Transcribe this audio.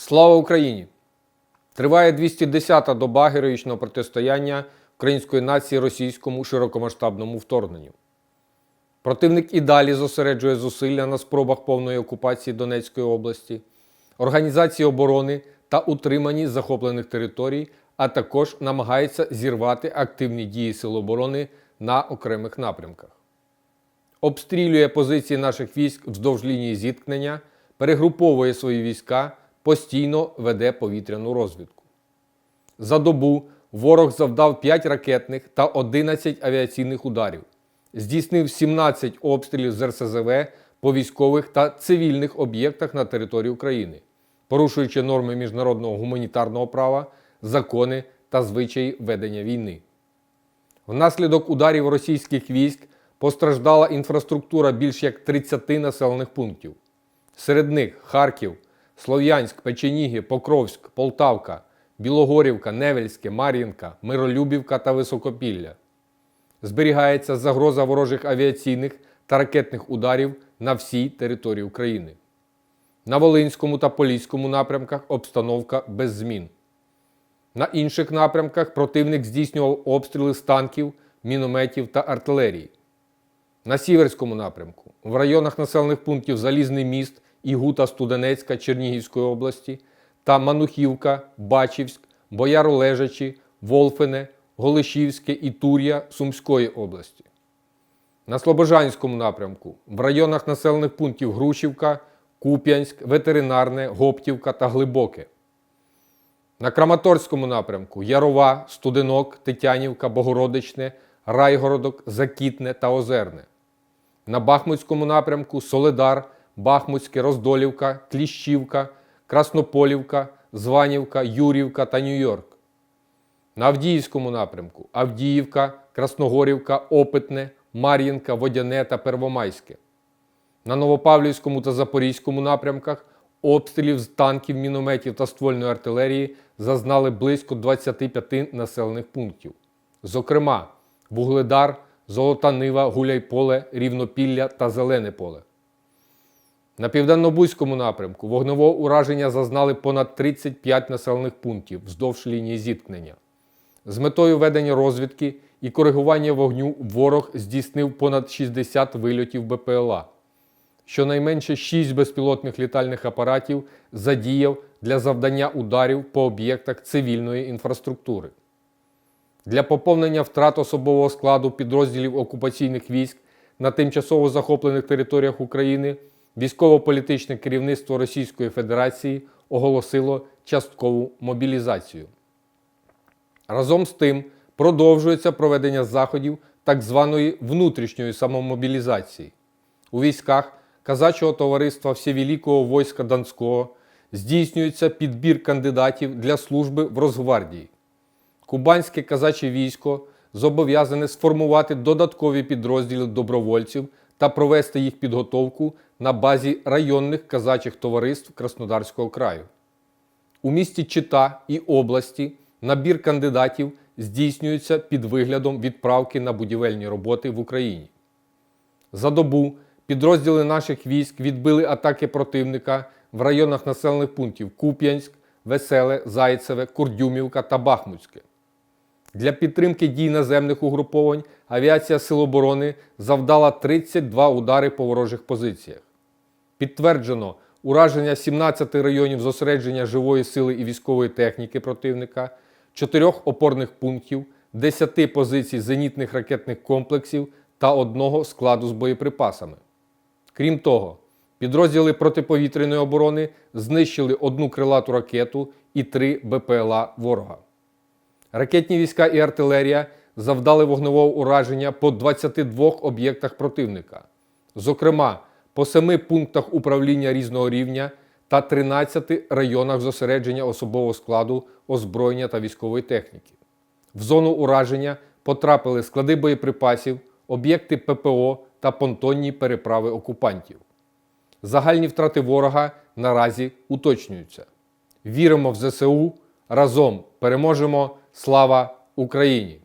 Слава Україні! Триває 210-та доба героїчного протистояння української нації російському широкомасштабному вторгненню. Противник і далі зосереджує зусилля на спробах повної окупації Донецької області, організації оборони та утриманні захоплених територій, а також намагається зірвати активні дії Сил оборони на окремих напрямках. Обстрілює позиції наших військ вздовж лінії зіткнення, перегруповує свої війська, постійно веде повітряну розвідку. За добу ворог завдав 5 ракетних та 11 авіаційних ударів, здійснив 17 обстрілів з РСЗВ по військових та цивільних об'єктах на території України, порушуючи норми міжнародного гуманітарного права, закони та звичаї ведення війни. Внаслідок ударів російських військ постраждала інфраструктура більш як 30 населених пунктів. Серед них Харків, Слов'янськ, Печеніги, Покровськ, Полтавка, Білогорівка, Невельське, Мар'їнка, Миролюбівка та Високопілля. Зберігається загроза ворожих авіаційних та ракетних ударів на всій території України. На Волинському та Поліському напрямках обстановка без змін. На інших напрямках противник здійснював обстріли з танків, мінометів та артилерії. На Сіверському напрямку, в районах населених пунктів Залізний міст і Гута Студенецька Чернігівської області та Манухівка, Бачівськ, Бояролежачі, Волфине, Голишівське і Тур'я Сумської області. На Слобожанському напрямку, в районах населених пунктів Грушівка, Куп'янськ, Ветеринарне, Гоптівка та Глибоке. На Краматорському напрямку Ярова, Студенок, Тетянівка, Богородичне, Райгородок, Закітне та Озерне. На Бахмутському напрямку Соледар, Бахмутське, Роздолівка, Кліщівка, Краснополівка, Званівка, Юрівка та Нью-Йорк. На Авдіївському напрямку Авдіївка, Красногорівка, Опитне, Мар'їнка, Водяне та Первомайське. На Новопавлівському та Запорізькому напрямках обстрілів з танків, мінометів та ствольної артилерії зазнали близько 25 населених пунктів. Зокрема, Вугледар, Золота Нива, Гуляйполе, Рівнопілля та Зелене поле. На південно-бузькому напрямку вогневого ураження зазнали понад 35 населених пунктів вздовж лінії зіткнення. З метою ведення розвідки і коригування вогню ворог здійснив понад 60 вильотів БПЛА. Щонайменше 6 безпілотних літальних апаратів задіяв для завдання ударів по об'єктах цивільної інфраструктури. Для поповнення втрат особового складу підрозділів окупаційних військ на тимчасово захоплених територіях України військово-політичне керівництво Російської Федерації оголосило часткову мобілізацію. Разом з тим продовжується проведення заходів так званої внутрішньої самомобілізації. У військах казачого товариства Всевеликого войска Донського здійснюється підбір кандидатів для служби в Росгвардії. Кубанське казаче військо зобов'язане сформувати додаткові підрозділи добровольців та провести їх підготовку на базі районних казачих товариств Краснодарського краю. У місті Чита і області набір кандидатів здійснюється під виглядом відправки на будівельні роботи в Україні. За добу підрозділи наших військ відбили атаки противника в районах населених пунктів Куп'янськ, Веселе, Зайцеве, Курдюмівка та Бахмутське. Для підтримки дій наземних угруповань авіація Сил оборони завдала 32 удари по ворожих позиціях. Підтверджено ураження 17 районів зосередження живої сили і військової техніки противника, 4 опорних пунктів, 10 позицій зенітних ракетних комплексів та одного складу з боєприпасами. Крім того, підрозділи протиповітряної оборони знищили одну крилату ракету і три БПЛА ворога. Ракетні війська і артилерія завдали вогневого ураження по 22 об'єктах противника, зокрема по 7 пунктах управління різного рівня та 13 районах зосередження особового складу, озброєння та військової техніки. В зону ураження потрапили склади боєприпасів, об'єкти ППО та понтонні переправи окупантів. Загальні втрати ворога наразі уточнюються. Віримо в ЗСУ, разом переможемо! Слава Україні!